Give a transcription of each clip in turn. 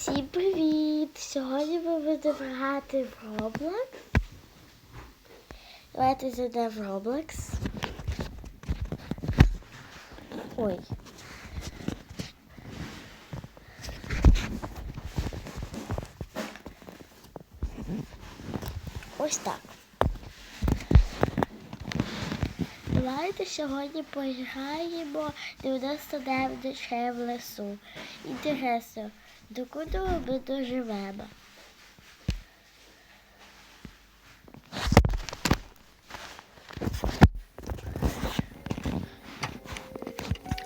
Всім привіт! Сьогодні ми будемо грати в Roblox. Давайте зайдемо в Roblox. Ой. Ось так. Давайте сьогодні пограємо 99 ночей в лесу. Інтересно, до куди ми доживемо?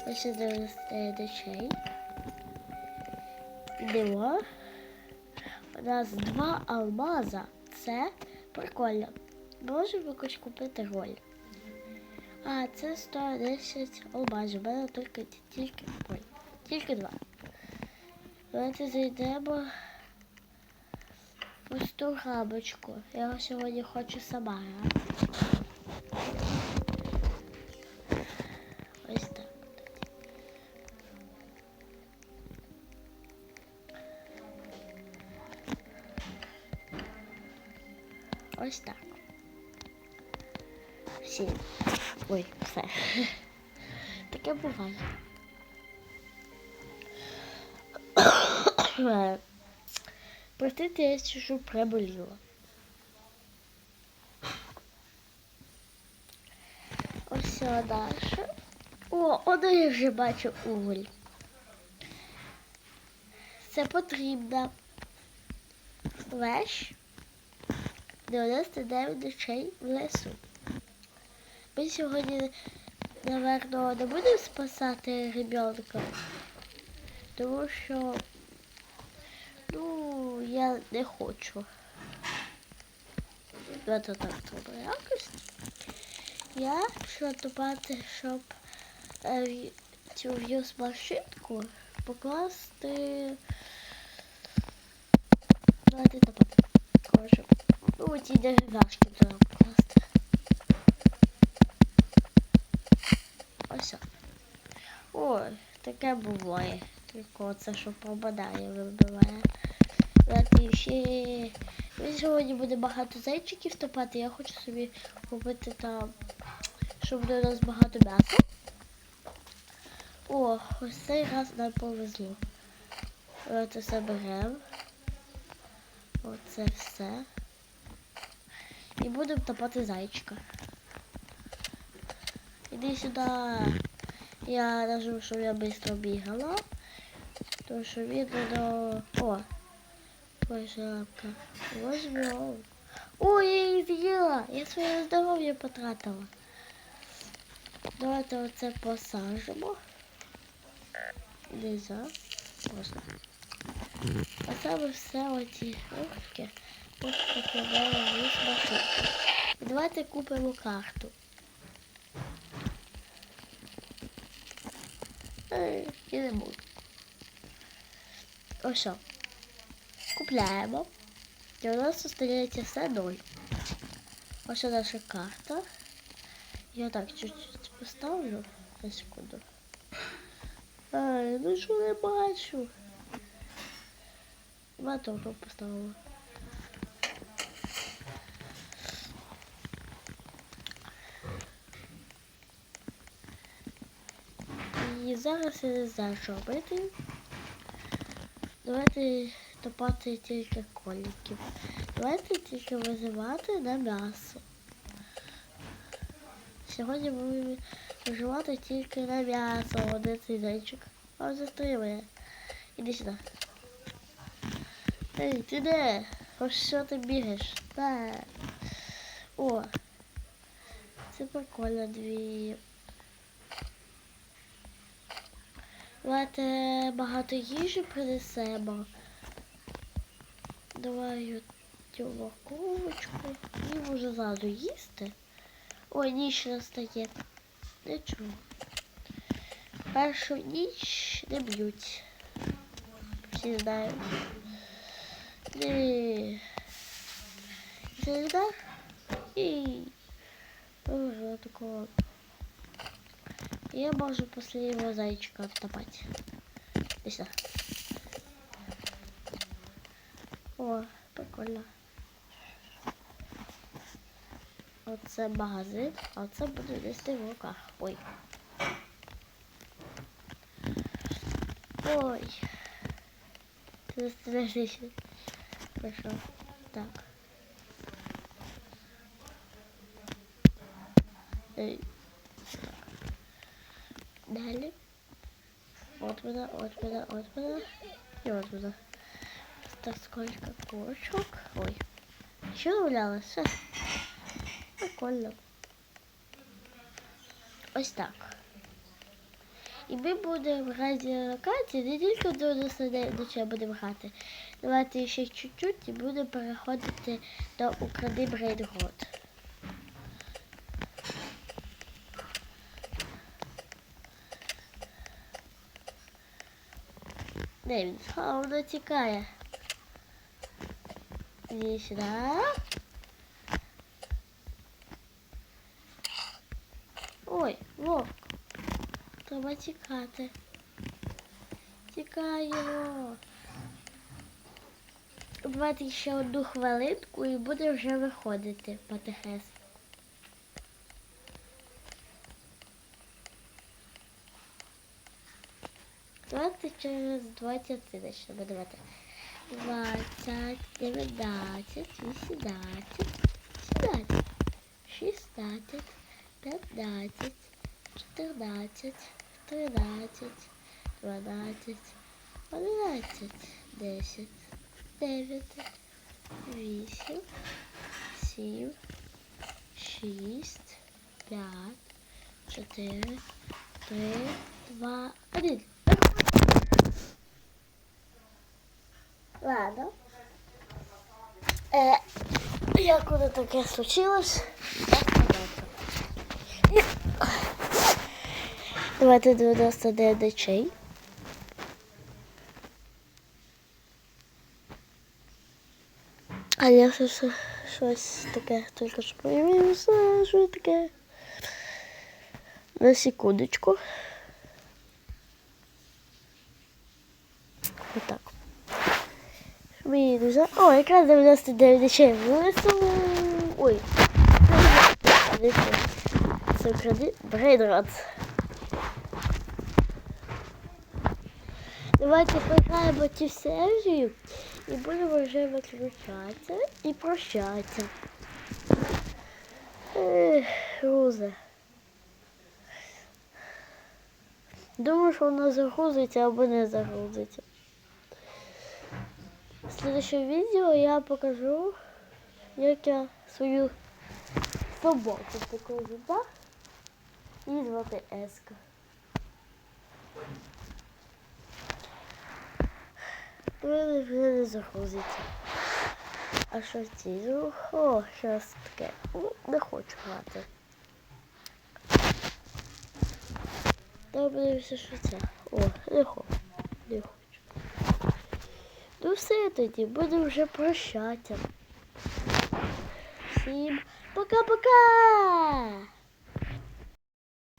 Ось 99 ночей. Йдемо. У нас два алмаза. Це прикольно. Можемо якось купити роль. А, це 110 алмазів. У мене тільки, тільки, тільки два. Давайте зайдемо в пусту грабочку. Я сьогодні хочу сама. Ось так. Ось так. Всі. Ой, все. Таке буває. Простите, я сижу приболіла. Ось далі. О, одно я вже бачу уголь. Це потрібна вещь 99 ночей в лесу. Ми сьогодні, напевно, не будемо спасати ребенка, тому що я не хочу. Давайте так треба якось. Я пішла тупати, щоб е, цю в'юз машинку покласти. Давайте топати. Коротше, ну, ці дерев'яшки треба покласти. Ось. Ой, таке буває. Тільки оце, що пропадає, вибиває. Ще. Ми сьогодні буде багато зайчиків топати. Я хочу собі купити там, щоб буде у нас багато м'яса. О, ось цей раз нам повезло. Давайте заберемо. Оце все. І будемо топати зайчика. Іди сюди. Я нажму, щоб я швидко бігала. Тому що він до... О! Ой. Возьмем. Ой, я її з'їла. Я своє здоров'я потратила. Давайте оце посажимо. Нельзя. Можна. А саме все оці рухи ось покладаємо в машинку. І давайте купимо карту. Я не можу. Ось що. Купляємо. І у нас остається все ноль. Ось наша карта. Я так чуть-чуть поставлю на секунду. Ай, ну що не бачу. Батоку поставила. І зараз я не знаю, що робити. Давайте топати тільки коліків. Давайте тільки визивати на м'ясо. Сьогодні будемо виживати тільки на м'ясо. Один цей. А застріли. Іди сюди. Ей, ти де? Ось що ти бігаєш? Так. О. Це прикольно дві. Давайте багато їжі принесемо. Давай цю морковочку. І може зразу їсти. Ой, ніч настає. Нічого. Першу ніч не б'ють. Всі знають. Не. Всегда. І. Уже такого. Я можу последнего зайчика втопать. Здесь. О, прикольно. Оце магазин, а це буде десь в руках. Ой. Ой. Це страшніше. Пішов. Так. Ей. Далі. От вона, от вона, от вона. І от вона. Так, сколько кошок. Ой. Що гулялося? Прикольно. Ось так. І ми будемо грати локації не тільки до ночі будемо грати. Давайте ще чуть-чуть і будемо переходити до Укради Брейдгрод. Де він? А, тікає. Іди сюди. Ой, вовк. Треба тікати. Тікаємо. Давайте ще одну хвилинку і буде вже виходити потихесеньку. Давайте через 20 почнемо. Давайте. 20, 19, 18, 17, 16, 15, 14, 13, 12, 11, 10, 9, 8, 7, 6, 5, 4, 3, 2, 1. Ладно. Е, як воно таке случилось? Давайте 99 ночей. А я щось, щось таке тільки що появилося, що таке. На секундочку. Отак. Мені за... О, якраз 99 ночей вилису. Ой. Це укради Брейдрат. Давайте пограємо цю серію і будемо вже виключатися і прощатися. Ех, Руза. Думаю, що вона загрузиться або не загрузиться. Следующем відео я покажу, як я свою собаку покажу, так? І звати Еска. Вони вже не загрузиться. А що ці звук? О, щось таке. Не хочу грати. Добре, все, що це. О, не хочу. Ну все тоді, буду вже прощатися. Всім пока-пока!